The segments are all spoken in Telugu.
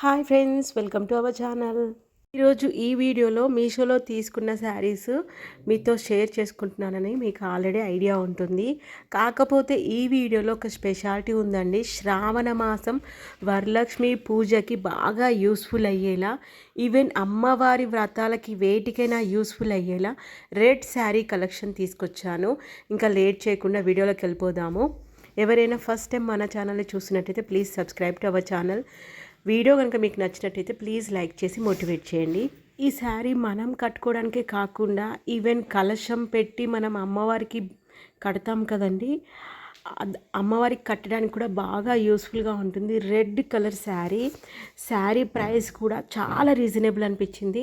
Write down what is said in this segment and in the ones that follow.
Hi friends welcome to our channel. ఈరోజు ఈ వీడియోలో మీషోలో తీసుకున్న శారీస్ మీతో షేర్ చేసుకుంటున్నానని మీకు ఆల్రెడీ ఐడియా ఉంటుంది. కాకపోతే ఈ వీడియోలో ఒక స్పెషాలిటీ ఉందండి. శ్రావణ మాసం వరలక్ష్మి పూజకి బాగా యూస్ఫుల్ అయ్యేలా ఈవెన్ అమ్మవారి వ్రతాలకి వేటికైనా యూస్ఫుల్ అయ్యేలా రెడ్ శారీ కలెక్షన్ తీసుకొచ్చాను. ఇంకా లేట్ చేయకుండా వీడియోలోకి వెళ్ళిపోదాము. ఎవరైనా ఫస్ట్ టైం మన ఛానల్ని చూసినట్టయితే please subscribe to our channel. Video కనుక మీకు నచ్చినట్టయితే ప్లీజ్ లైక్ చేసి మోటివేట్ చేయండి. ఈ శారీ మనం కట్టుకోవడానికే కాకుండా ఈవెన్ కలశం పెట్టి మనం అమ్మవారికి కడతాం కదండి అమ్మవారికి కట్టడానికి కూడా బాగా యూస్ఫుల్గా ఉంటుంది. Red colour sari sari price కూడా చాలా రీజనబుల్ అనిపించింది.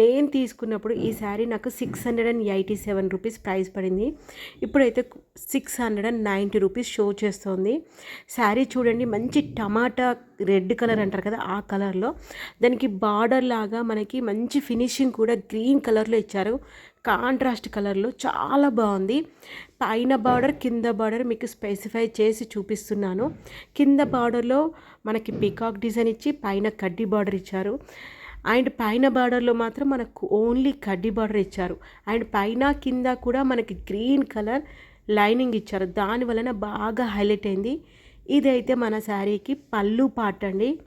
నేను తీసుకున్నప్పుడు ఈ శారీ నాకు six hundred and eighty seven rupees price పడింది. ఇప్పుడైతే six hundred and ninety rupees show చేస్తోంది. శారీ చూడండి మంచి టమాటా రెడ్ కలర్ అంటారు కదా ఆ కలర్లో దానికి బార్డర్ లాగా మనకి మంచి ఫినిషింగ్ కూడా గ్రీన్ కలర్లో ఇచ్చారు. కాంట్రాస్ట్ కలర్లో చాలా బాగుంది. పైన బార్డర్ కింద బార్డర్ మీకు స్పెసిఫై చేసి చూపిస్తున్నాను. కింద బార్డర్లో మనకి పికాక్ డిజైన్ ఇచ్చి పైన కడ్డీ బార్డర్ ఇచ్చారు. అండ్ పైన బార్డర్లో మాత్రం మనకు ఓన్లీ కడ్డీ బార్డర్ ఇచ్చారు. అండ్ పైన కింద కూడా మనకి గ్రీన్ కలర్ లైనింగ్ ఇచ్చారు. దాని వలన బాగా హైలైట్ అయింది. ఇదైతే మన శారీకి పళ్ళు పాట అండి.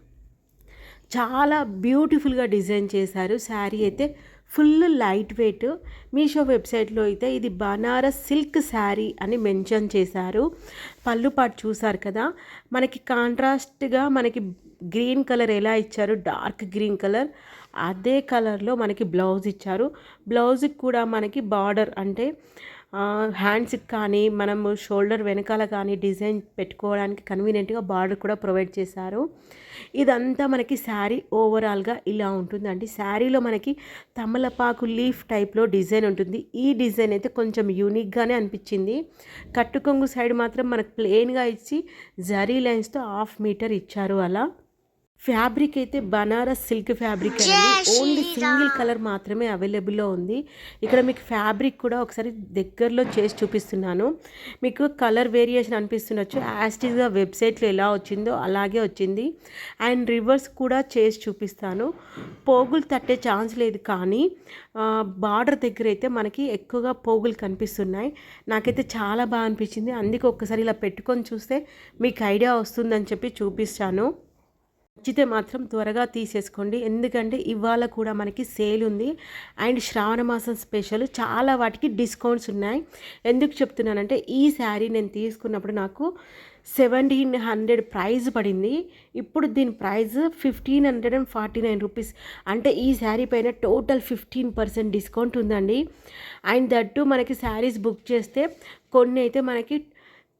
చాలా బ్యూటిఫుల్గా డిజైన్ చేశారు. శారీ అయితే ఫుల్ లైట్ వెయిట్. మీషో వెబ్సైట్లో అయితే ఇది బనారస్ సిల్క్ శారీ అని మెన్షన్ చేశారు. పళ్ళు పాటు చూసారు కదా. మనకి కాంట్రాస్ట్గా మనకి గ్రీన్ కలర్ ఎలా ఇచ్చారు? Dark green colour. అదే కలర్లో మనకి బ్లౌజ్ ఇచ్చారు. బ్లౌజ్కి కూడా మనకి బార్డర్ అంటే హ్యాండ్స్కి కానీ మనము షోల్డర్ వెనకాల కానీ డిజైన్ పెట్టుకోవడానికి కన్వీనియంట్గా బార్డర్ కూడా ప్రొవైడ్ చేశారు. ఇదంతా మనకి శారీ ఓవరాల్గా ఇలా ఉంటుందండి. శారీలో మనకి తమలపాకు లీఫ్ టైప్లో డిజైన్ ఉంటుంది. ఈ డిజైన్ అయితే కొంచెం యూనిక్గానే అనిపించింది. కట్టుకొంగు సైడ్ మాత్రం మనకు ప్లెయిన్గా ఇచ్చి జరీ లైన్స్తో హాఫ్ మీటర్ ఇచ్చారు అలా. ఫ్యాబ్రిక్ అయితే బనారస్ సిల్క్ ఫ్యాబ్రిక్ అండి. ఓన్లీ సింగిల్ కలర్ మాత్రమే అవైలబుల్లో ఉంది. ఇక్కడ మీకు ఫ్యాబ్రిక్ కూడా ఒకసారి దగ్గరలో చేసి చూపిస్తున్నాను. మీకు కలర్ వేరియేషన్ అనిపిస్తుండొచ్చు. యాస్టిజ్గా వెబ్సైట్లో ఎలా వచ్చిందో అలాగే వచ్చింది. అండ్ రివర్స్ కూడా చేసి చూపిస్తాను. పోగులు తట్టే ఛాన్స్ లేదు కానీ బార్డర్ దగ్గర అయితే మనకి ఎక్కువగా పోగులు కనిపిస్తున్నాయి. నాకైతే చాలా బాగా అనిపించింది. అందుకే ఒక్కసారి ఇలా పెట్టుకొని చూస్తే మీకు ఐడియా వస్తుందని చెప్పి చూపిస్తాను. నచ్చితే మాత్రం త్వరగా తీసేసుకోండి. ఎందుకంటే ఇవాళ కూడా మనకి సేల్ ఉంది. అండ్ శ్రావణ మాసం స్పెషల్ చాలా వాటికి డిస్కౌంట్స్ ఉన్నాయి. ఎందుకు చెప్తున్నానంటే ఈ శారీ నేను తీసుకున్నప్పుడు నాకు సెవెంటీన్ హండ్రెడ్ ప్రైజ్ పడింది. ఇప్పుడు దీని price fifteen hundred and forty nine rupees. అంటే ఈ శారీ పైన టోటల్ ఫిఫ్టీన్ పర్సెంట్ డిస్కౌంట్ ఉందండి. అండ్ దట్టు మనకి శారీస్ బుక్ చేస్తే కొన్ని అయితే మనకి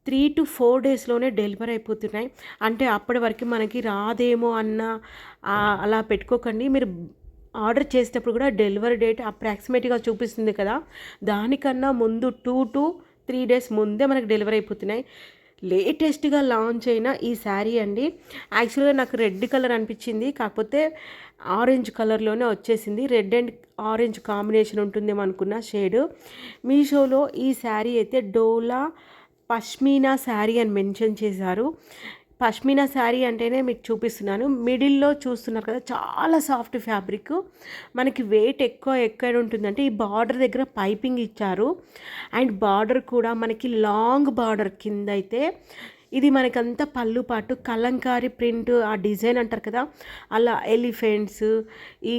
త్రీ టు ఫోర్ డేస్లోనే డెలివరీ అయిపోతున్నాయి. అంటే అప్పటి వరకు మనకి రాదేమో అన్న అలా పెట్టుకోకండి. మీరు ఆర్డర్ చేసేటప్పుడు కూడా డెలివరీ డేట్ అప్రాక్సిమేట్గా చూపిస్తుంది కదా. దానికన్నా ముందు టూ టు త్రీ డేస్ ముందే మనకి డెలివరీ అయిపోతున్నాయి. లేటెస్ట్గా లాంచ్ అయిన ఈ శారీ అండి. యాక్చువల్గా నాకు రెడ్ కలర్ అనిపించింది. కాకపోతే ఆరెంజ్ కలర్లోనే వచ్చేసింది. రెడ్ అండ్ ఆరెంజ్ కాంబినేషన్ ఉంటుందేమో అనుకున్న షేడ్. మీషోలో ఈ శారీ అయితే డోలా పష్మీనా శారీ అని మెన్షన్ చేశారు. పష్మీనా శారీ అంటేనే మీకు చూపిస్తున్నాను. మిడిల్లో చూస్తున్నారు కదా చాలా సాఫ్ట్ ఫ్యాబ్రిక్. మనకి వెయిట్ ఎక్కువ ఎక్కడ ఉంటుందంటే ఈ బార్డర్ దగ్గర పైపింగ్ ఇచ్చారు. అండ్ బార్డర్ కూడా మనకి లాంగ్ బార్డర్ కింద అయితే ఇది మనకంతా పళ్ళు పాటు కలంకారీ ప్రింట్ ఆ డిజైన్ అంటారు కదా అలా ఎలిఫెంట్స్ ఈ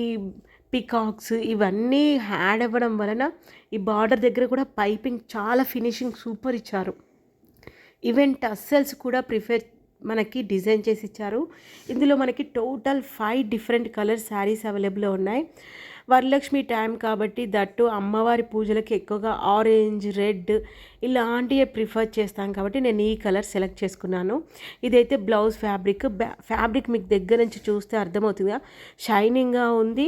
పికాక్స్ ఇవన్నీ యాడ్ అవ్వడం వలన ఈ బార్డర్ దగ్గర కూడా పైపింగ్ చాలా ఫినిషింగ్ సూపర్ ఇచ్చారు. ఈవెన్ టస్సెల్స్ కూడా ప్రిఫర్ మనకి డిజైన్ చేసి ఇచ్చారు. ఇందులో మనకి total five different colour saris అవైలబుల్లో ఉన్నాయి. వరలక్ష్మి టైం కాబట్టి దట్టు అమ్మవారి పూజలకి ఎక్కువగా ఆరెంజ్ రెడ్ ఇలాంటివి ప్రిఫర్ చేస్తాం కాబట్టి నేను ఈ కలర్ సెలెక్ట్ చేసుకున్నాను. ఇదైతే బ్లౌజ్ ఫ్యాబ్రిక్. ఫ్యాబ్రిక్ మీకు దగ్గర నుంచి చూస్తే అర్థమవుతుందిగా. షైనింగ్గా ఉంది.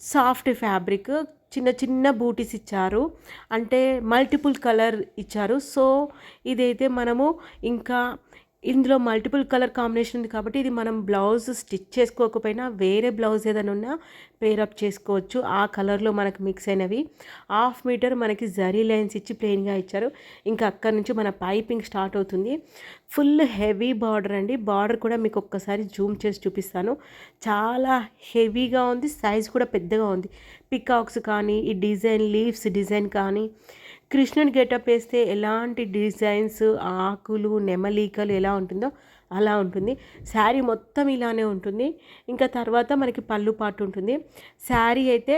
Soft fabric. చిన్న చిన్న బూటీస్ ఇచ్చారు. అంటే మల్టిపుల్ కలర్ ఇచ్చారు. సో ఇదైతే మనము ఇంకా ఇందులో మల్టిపుల్ కలర్ కాంబినేషన్ ఉంది కాబట్టి ఇది మనం బ్లౌజ్ స్టిచ్ చేసుకోకపోయినా వేరే బ్లౌజ్ ఏదైనా ఉన్నా పేరప్ చేసుకోవచ్చు. ఆ కలర్లో మనకు మిక్స్ అయినవి. హాఫ్ మీటర్ మనకి జరీ లైన్స్ ఇచ్చి ప్లెయిన్గా ఇచ్చారు. ఇంకా అక్కడి నుంచి మన పైపింగ్ స్టార్ట్ అవుతుంది. ఫుల్ హెవీ బార్డర్ అండి. బార్డర్ కూడా మీకు ఒక్కసారి జూమ్ చేసి చూపిస్తాను. చాలా హెవీగా ఉంది. సైజ్ కూడా పెద్దగా ఉంది. పికాక్స్ కానీ ఈ డిజైన్ లీవ్స్ డిజైన్ కానీ కృష్ణుని గెటప్ వేస్తే ఎలాంటి డిజైన్స్ ఆకులు నెమలీకలు ఎలా ఉంటుందో అలా ఉంటుంది. శారీ మొత్తం ఇలానే ఉంటుంది. ఇంకా తర్వాత మనకి పళ్ళు పాటు ఉంటుంది. శారీ అయితే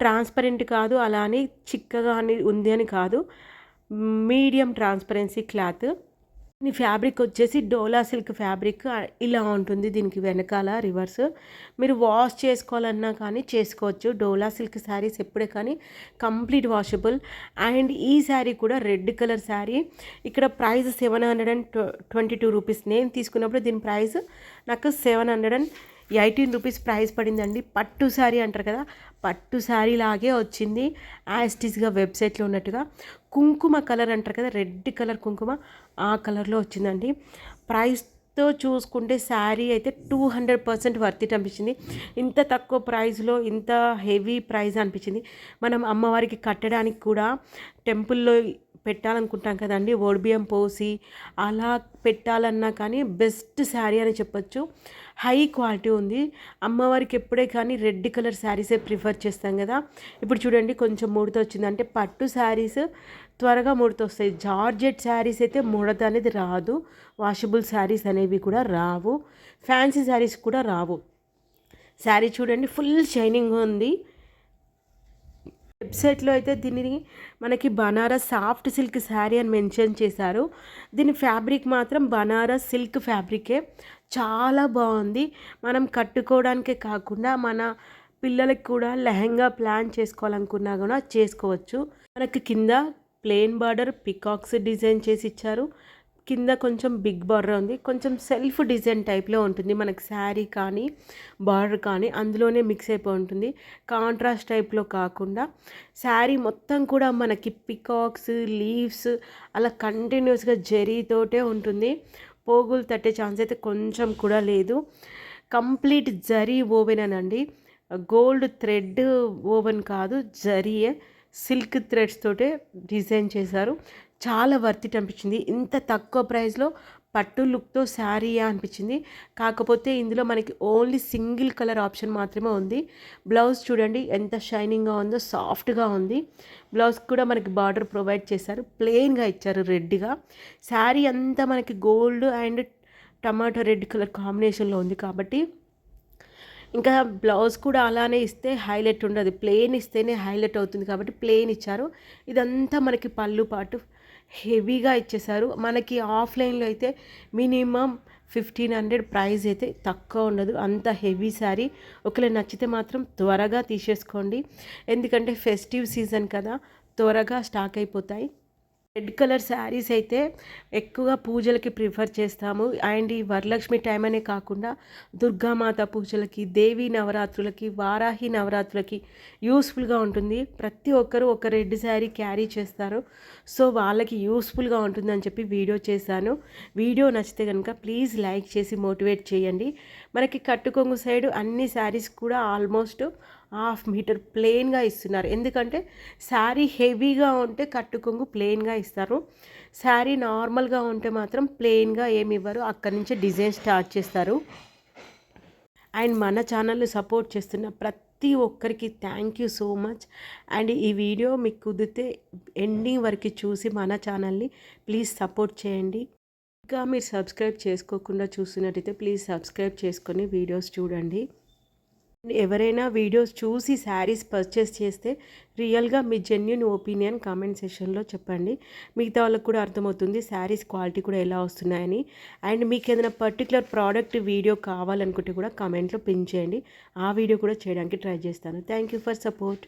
ట్రాన్స్పరెంట్ కాదు అలా అని చిక్కగా ఉంది అని కాదు. Medium transparency cloth. దీని ఫ్యాబ్రిక్ వచ్చేసి డోలా సిల్క్ ఫ్యాబ్రిక్ ఇలా ఉంటుంది దీనికి వెనకాల రివర్స్. మీరు వాష్ చేసుకోవాలన్నా కానీ చేసుకోవచ్చు. డోలా సిల్క్ శారీస్ ఎప్పుడే కానీ కంప్లీట్ వాషబుల్. అండ్ ఈ శారీ కూడా రెడ్ కలర్ శారీ. ఇక్కడ price seven hundred and twenty two rupees. నేను తీసుకున్నప్పుడు దీని ప్రైస్ నాకు seven hundred and eighteen rupees price పడిందండి. పట్టు శారీ అంటారు కదా పట్టు శారీ లాగే వచ్చింది. యాస్టిస్గా వెబ్సైట్లో ఉన్నట్టుగా. కుంకుమ కలర్ అంటారు కదా రెడ్ కలర్ కుంకుమ ఆ కలర్లో వచ్చిందండి. ప్రైస్తో చూసుకుంటే శారీ అయితే టూ హండ్రెడ్ పర్సెంట్ వర్తిట్ అనిపించింది. ఇంత తక్కువ ప్రైస్లో ఇంత హెవీ ప్రైస్ అనిపించింది. మనం అమ్మవారికి కట్టడానికి కూడా టెంపుల్లో పెట్టాలనుకుంటాం కదండి. ఓడిబియ్యం పోసి అలా పెట్టాలన్నా కానీ బెస్ట్ శారీ అని చెప్పొచ్చు. హై క్వాలిటీ ఉంది. అమ్మవారికి ఎప్పుడే కానీ రెడ్ కలర్ శారీసే ప్రిఫర్ చేస్తాం కదా. ఇప్పుడు చూడండి కొంచెం ముడత వచ్చింది. అంటే పట్టు శారీస్ త్వరగా ముడత వస్తాయి. జార్జెట్ శారీస్ అయితే ముడత అనేది రాదు. వాషబుల్ శారీస్ అనేవి కూడా రావు. ఫ్యాన్సీ శారీస్ కూడా రావు. శారీ చూడండి ఫుల్ షైనింగ్ ఉంది. వెబ్సైట్లో అయితే దీనిని మనకి బనారస్ సాఫ్ట్ సిల్క్ శారీ అని మెన్షన్ చేశారు. దీని ఫ్యాబ్రిక్ మాత్రం బనారస్ సిల్క్ ఫ్యాబ్రికే. చాలా బాగుంది. మనం కట్టుకోవడానికే కాకుండా మన పిల్లలకి కూడా లెహంగా ప్లాన్ చేసుకోవాలనుకున్నా కూడా చేసుకోవచ్చు. మనకి కింద ప్లెయిన్ బార్డర్ పికాక్స్ డిజైన్ చేసి ఇచ్చారు. కింద కొంచెం బిగ్ బార్డర్ ఉంది. కొంచెం సెల్ఫ్ డిజైన్ టైప్లో ఉంటుంది. మనకి శారీ కానీ బార్డర్ కానీ అందులోనే మిక్స్ అయిపోయి ఉంటుంది. కాంట్రాస్ట్ టైప్లో కాకుండా శారీ మొత్తం కూడా మనకి పికాక్స్ లీవ్స్ అలా కంటిన్యూస్గా జరీతోటే ఉంటుంది. పోగులు తట్టే ఛాన్స్ అయితే కొంచెం కూడా లేదు. కంప్లీట్ జరీ ఓవెన్ అనండి గోల్డ్ థ్రెడ్ ఓవెన్ కాదు జరీయే సిల్క్ థ్రెడ్స్ తోటే డిజైన్ చేశారు. చాలా వర్తిట్ అనిపించింది. ఇంత తక్కువ ప్రైస్లో పట్టు లుక్తో శారీయా అనిపించింది. కాకపోతే ఇందులో మనకి ఓన్లీ సింగిల్ కలర్ ఆప్షన్ మాత్రమే ఉంది. బ్లౌజ్ చూడండి ఎంత షైనింగ్గా ఉందో సాఫ్ట్గా ఉంది. బ్లౌజ్ కూడా మనకి బార్డర్ ప్రొవైడ్ చేశారు. ప్లెయిన్గా ఇచ్చారు రెడ్గా శారీ అంతా మనకి gold and tomato red colour కాంబినేషన్లో ఉంది కాబట్టి ఇంకా బ్లౌజ్ కూడా అలానే ఇస్తే హైలైట్ ఉండదు. ప్లెయిన్ ఇస్తేనే హైలైట్ అవుతుంది కాబట్టి ప్లెయిన్ ఇచ్చారు. ఇదంతా మనకి పళ్ళు పాటు హెవీగా ఇచ్చేసారు మనకి ఆఫ్లైన్లో అయితే మినిమం ఫిఫ్టీన్ హండ్రెడ్ ప్రైస్ అయితే తక్కువ ఉండదు. అంత హెవీ శారీ. ఒకవేళ నచ్చితే మాత్రం త్వరగా తీసేసుకోండి. ఎందుకంటే ఫెస్టివ్ సీజన్ కదా త్వరగా స్టాక్ అయిపోతాయి. రెడ్ కలర్ శారీస్ అయితే ఎక్కువగా పూజలకి ప్రిఫర్ చేస్తాము. అండ్ ఈ వరలక్ష్మి టైం అనే కాకుండా దుర్గామాత పూజలకి దేవి నవరాత్రులకి వారాహి నవరాత్రులకి యూస్ఫుల్గా ఉంటుంది. ప్రతి ఒక్కరూ ఒక రెడ్ శారీ క్యారీ చేస్తారు. సో వాళ్ళకి యూస్ఫుల్గా ఉంటుందని చెప్పి వీడియో చేశాను. వీడియో నచ్చితే కనుక ప్లీజ్ లైక్ చేసి మోటివేట్ చేయండి. మనకి కట్టుకొంగు సైడ్ అన్ని శారీస్ కూడా ఆల్మోస్ట్ హాఫ్ మీటర్ ప్లెయిన్గా ఇస్తున్నారు. ఎందుకంటే శారీ హెవీగా ఉంటే కట్టుకొంగు ప్లెయిన్గా ఇస్తారు. శారీ నార్మల్గా ఉంటే మాత్రం ప్లెయిన్గా ఏమి ఇవ్వరు. అక్కడి నుంచి డిజైన్ స్టార్ట్ చేస్తారు. అండ్ మన ఛానల్ని సపోర్ట్ చేస్తున్న ప్రతి ఒక్కరికి thank you so much. And ఈ వీడియో మీకు కుదిరితే ఎండింగ్ వరకు చూసి మన ఛానల్ని ప్లీజ్ సపోర్ట్ చేయండి. ఇంకా మీరు సబ్స్క్రైబ్ చేసుకోకుండా చూస్తున్నట్టయితే ప్లీజ్ సబ్స్క్రైబ్ చేసుకొని వీడియోస్ చూడండి. ఎవరైనా వీడియోస్ చూసి శారీస్ పర్చేస్ చేస్తే రియల్గా మీ జెన్యున్ ఒపీనియన్ కామెంట్ సెషన్లో చెప్పండి. మిగతా వాళ్ళకి కూడా అర్థమవుతుంది శారీస్ క్వాలిటీ కూడా ఎలా వస్తున్నాయని. అండ్ మీకు ఏదైనా పర్టికులర్ ప్రోడక్ట్ వీడియో కావాలనుకుంటే కూడా కామెంట్లో పిన్ చేయండి. ఆ వీడియో కూడా చేయడానికి ట్రై చేస్తాను. Thank you for support.